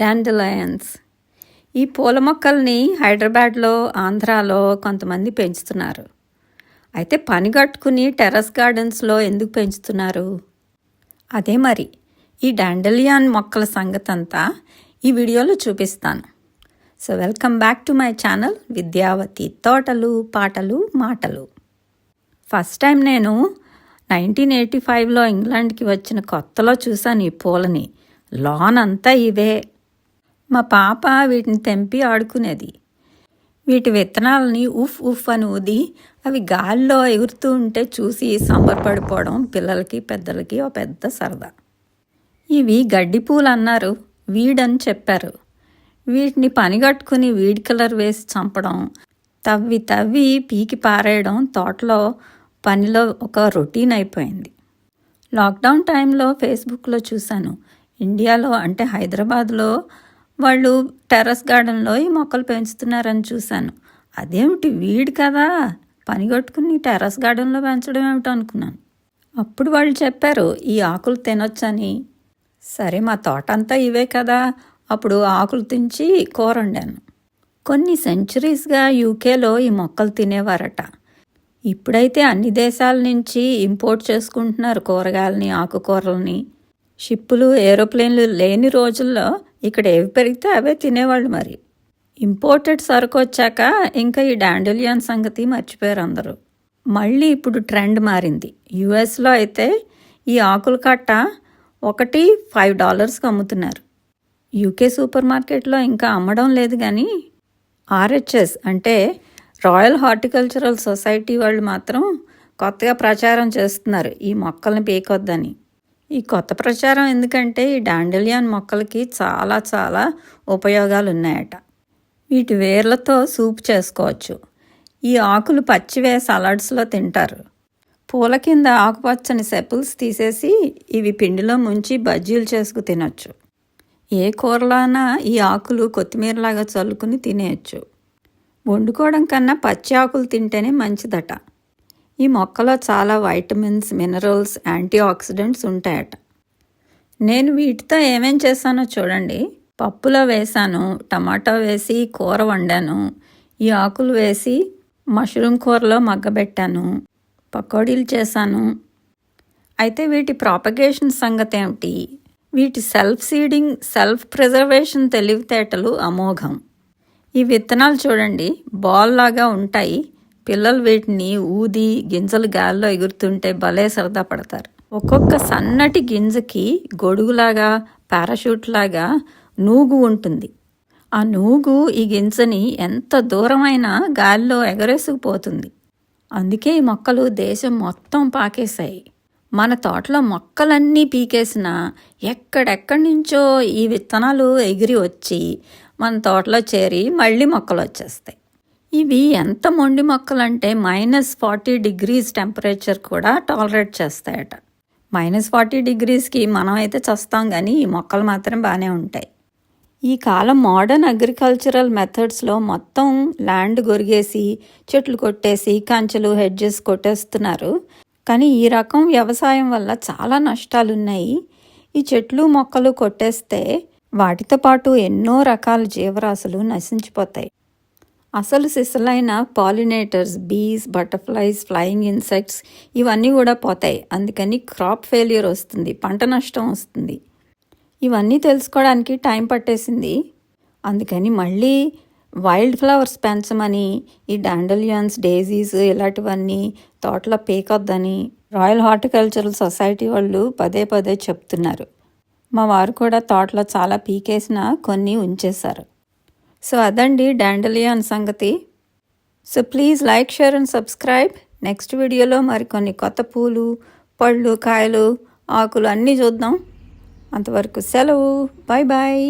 డాండలయన్స్ ఈ పూల మొక్కల్ని హైదరాబాద్లో ఆంధ్రాలో కొంతమంది పెంచుతున్నారు. అయితే పని కట్టుకుని టెర్రస్ గార్డెన్స్లో ఎందుకు పెంచుతున్నారు? అదే మరి ఈ డాండలియాన్ మొక్కల సంగతంతా ఈ వీడియోలో చూపిస్తాను. So welcome back to my channel Vidyavathi తోటలు పాటలు మాటలు. ఫస్ట్ టైం నేను నైన్టీన్ ఎయిటీ ఫైవ్లో ఇంగ్లాండ్కి వచ్చిన కొత్తలో చూశాను ఈ పూలని. లాన్ అంతా ఇవే. మా పాప వీటిని తెంపి ఆడుకునేది. వీటి విత్తనాలని ఉఫ్ ఉఫ్ అని ఊది అవి గాల్లో ఎగురుతూ ఉంటే చూసి సంబరపడిపోవడం పిల్లలకి పెద్దలకి ఒక పెద్ద సరదా. ఇవి గడ్డి పూలు అన్నారు వీడని చెప్పారు. వీటిని పనిగట్టుకుని వీడ్ కలర్ వేసి చంపడం తవ్వి తవ్వి పీకి పారేయడం తోటలో పనిలో ఒక రొటీన్ అయిపోయింది. లాక్డౌన్ టైంలో ఫేస్బుక్లో చూశాను. ఇండియాలో అంటే హైదరాబాద్లో వాళ్ళు టెర్రస్ గార్డెన్లో ఈ మొక్కలు పెంచుతున్నారని చూశాను. అదేమిటి వీడు కదా? పని కట్టుకుని టెర్రస్ గార్డెన్లో పెంచడం ఏమిటో అనుకున్నాను. అప్పుడు వాళ్ళు చెప్పారు ఈ ఆకులు తినొచ్చని. సరే మా తోట అంతా ఇవే కదా. అప్పుడు ఆకులు తించి కూర వండాను. కొన్ని సెంచురీస్గా యూకేలో ఈ మొక్కలు తినేవారట. ఇప్పుడైతే అన్ని దేశాల నుంచి ఇంపోర్ట్ చేసుకుంటున్నారు కూరగాయలని ఆకుకూరలని. షిప్పులు ఏరోప్లేన్లు లేని రోజుల్లో ఇక్కడ ఏవి పెరిగితే అవే తినేవాళ్ళు మరి. ఇంపోర్టెడ్ సరుకు వచ్చాక ఇంకా ఈ డాండిలియాన్ సంగతి మర్చిపోయారు అందరూ. మళ్ళీ ఇప్పుడు ట్రెండ్ మారింది. యుఎస్లో అయితే ఈ ఆకుల కట్ట ఒకటి ఫైవ్ డాలర్స్కి అమ్ముతున్నారు. యూకే సూపర్ మార్కెట్లో ఇంకా అమ్మడం లేదు కానీ ఆర్హెచ్ఎస్ అంటే రాయల్ హార్టికల్చరల్ సొసైటీ వాళ్ళు మాత్రం కొత్తగా ప్రచారం చేస్తున్నారు. ఈ మొక్కల్ని పీకొద్దని. ఈ కొత్త ప్రచారం ఎందుకంటే ఈ డాండిలియాన్ మొక్కలకి చాలా చాలా ఉపయోగాలు ఉన్నాయట వీటి వేర్లతో సూప్ చేసుకోవచ్చు. ఈ ఆకులు పచ్చివే సలాడ్స్లో తింటారు. పూల కింద ఆకుపచ్చని సెపుల్స్ తీసేసి ఇవి పిండిలో ముంచి బజ్జీలు చేసుకు తినొచ్చు. ఏ కూరలోనా ఈ ఆకులు కొత్తిమీరలాగా చల్లుకుని తినేయచ్చు. వండుకోవడం కన్నా పచ్చి ఆకులు తింటేనే మంచిదట. ఈ మొక్కలో చాలా వైటమిన్స్ మినరల్స్ యాంటీ ఆక్సిడెంట్స్ ఉంటాయట. నేను వీటితో ఏమేం చేశానో చూడండి. పప్పులో వేశాను టమాటా వేసి కూర వండాను ఈ ఆకులు వేసి మష్రూమ్ కూరలో మగ్గబెట్టాను పకోడీలు చేశాను. అయితే వీటి ప్రాపగేషన్ సంగతి ఏమిటి వీటి సెల్ఫ్ సీడింగ్ సెల్ఫ్ ప్రిజర్వేషన్ తెలివితేటలు అమోఘం. ఈ విత్తనాలు చూడండి బాల్ లాగా ఉంటాయి. పిల్లలు వీటిని ఊది గింజలు గాల్లో ఎగురుతుంటే భలే సరదా పడతారు. ఒక్కొక్క సన్నటి గింజకి గొడుగులాగా పారాషూట్ లాగా నూగు ఉంటుంది. ఆ నూగు ఈ గింజని ఎంత దూరమైనా గాల్లో ఎగరేసుకుపోతుంది. అందుకే ఈ మొక్కలు దేశం మొత్తం పాకేశాయి. మన తోటలో మొక్కలన్నీ పీకేసినా ఎక్కడెక్కడి నుంచో ఈ విత్తనాలు ఎగిరి వచ్చి మన తోటలో చేరి మళ్ళీ మొక్కలు వచ్చేస్తాయి. ఇవి ఎంత మొండి మొక్కలంటే మైనస్ ఫార్టీ డిగ్రీస్ టెంపరేచర్ కూడా టాలరేట్ చేస్తాయట. మైనస్ ఫార్టీ డిగ్రీస్కి మనం అయితే చస్తాం కానీ ఈ మొక్కలు మాత్రం బాగానే ఉంటాయి. ఈ కాలం మోడర్న్ అగ్రికల్చరల్ మెథడ్స్లో మొత్తం ల్యాండ్ గొరిగేసి చెట్లు కొట్టేసి కంచెలు హెడ్జెస్ కొట్టేస్తున్నారు. కానీ ఈ రకం వ్యవసాయం వల్ల చాలా నష్టాలు ఉన్నాయి ఈ చెట్లు మొక్కలు కొట్టేస్తే వాటితో పాటు ఎన్నో రకాల జీవరాశులు నశించిపోతాయి. అసలు సిసలైన పాలినేటర్స్ బీస్ బటర్ఫ్లైస్ ఫ్లయింగ్ ఇన్సెక్ట్స్ ఇవన్నీ కూడా పోతాయి. అందుకని క్రాప్ ఫెయిల్యూర్ వస్తుంది పంట నష్టం వస్తుంది. ఇవన్నీ తెలుసుకోవడానికి టైం పట్టేసింది. అందుకని మళ్ళీ వైల్డ్ ఫ్లవర్స్ పెంచమని ఈ డాండలియన్స్ డేజీస్ ఇలాంటివన్నీ తోటలో పేకొద్దని రాయల్ హార్టికల్చరల్ సొసైటీ వాళ్ళు పదే పదే చెప్తున్నారు. మా వారు కూడా తోటలో చాలా పీకేసిన కొన్ని ఉంచేశారు. సో అదండి డాండలియాన్ సంగతి. So please like share and subscribe. Next వీడియోలో మరికొన్ని కొత్త పూలు పళ్ళు కాయలు ఆకులు అన్నీ చూద్దాం. అంతవరకు సెలవు. Bye bye